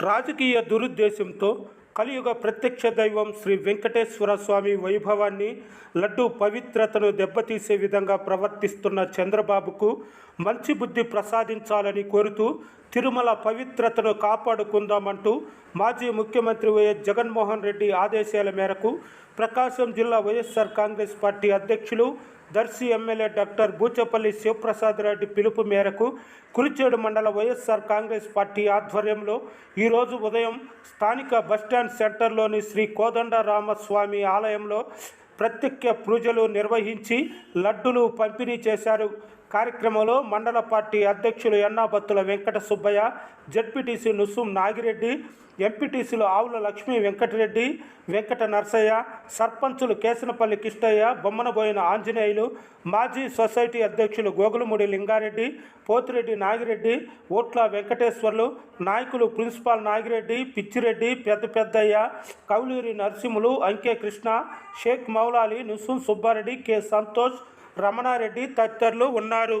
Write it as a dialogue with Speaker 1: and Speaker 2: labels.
Speaker 1: రాజకీయ దురుద్దేశంతో కలియుగ ప్రత్యక్ష దైవం శ్రీ వెంకటేశ్వర స్వామి వైభవాన్ని లడ్డు పవిత్రతను దెబ్బతీసే విధంగా ప్రవర్తిస్తున్న చంద్రబాబుకు మంచి బుద్ధి ప్రసాదించాలని కోరుతూ తిరుమల పవిత్రతను కాపాడుకుందామంటూ మాజీ ముఖ్యమంత్రి వైఎస్ జగన్మోహన్ రెడ్డి ఆదేశాల మేరకు ప్రకాశం జిల్లా వైఎస్ఆర్ కాంగ్రెస్ పార్టీ అధ్యక్షులు దర్శి ఎమ్మెల్యే డాక్టర్ బూచపల్లి శివప్రసాద్ రెడ్డి పిలుపు మేరకు కురిచేడు మండల వైఎస్ఆర్ కాంగ్రెస్ పార్టీ ఆధ్వర్యంలో ఈరోజు ఉదయం స్థానిక బస్టాండ్ సెంటర్లోని శ్రీ కోదండరామస్వామి ఆలయంలో ప్రత్యేక పూజలు నిర్వహించి లడ్డులు పంపిణీ చేశారు. కార్యక్రమంలో మండల పార్టీ అధ్యక్షులు ఎన్నాబత్తుల వెంకట సుబ్బయ్య జడ్పీటీసీ నుసుం నాగిరెడ్డి ఎంపీటీసీలు ఆవుల లక్ష్మీ వెంకటరెడ్డి వెంకట నర్సయ్య సర్పంచులు కేసనపల్లి కిష్టయ్య బొమ్మనబోయిన ఆంజనేయులు మాజీ సొసైటీ అధ్యక్షులు గోగులముడి లింగారెడ్డి పోతిరెడ్డి నాగిరెడ్డి ఓట్ల వెంకటేశ్వర్లు నాయకులు ప్రిన్సిపాల్ నాగిరెడ్డి పిచ్చిరెడ్డి పెద్ద పెద్దయ్య కౌలూరి నరసింహులు అంకే కృష్ణ షేక్ మౌలాలి నుసుం సుబ్బారెడ్డి కె సంతోష్ రమణారెడ్డి తదితరులు ఉన్నారు.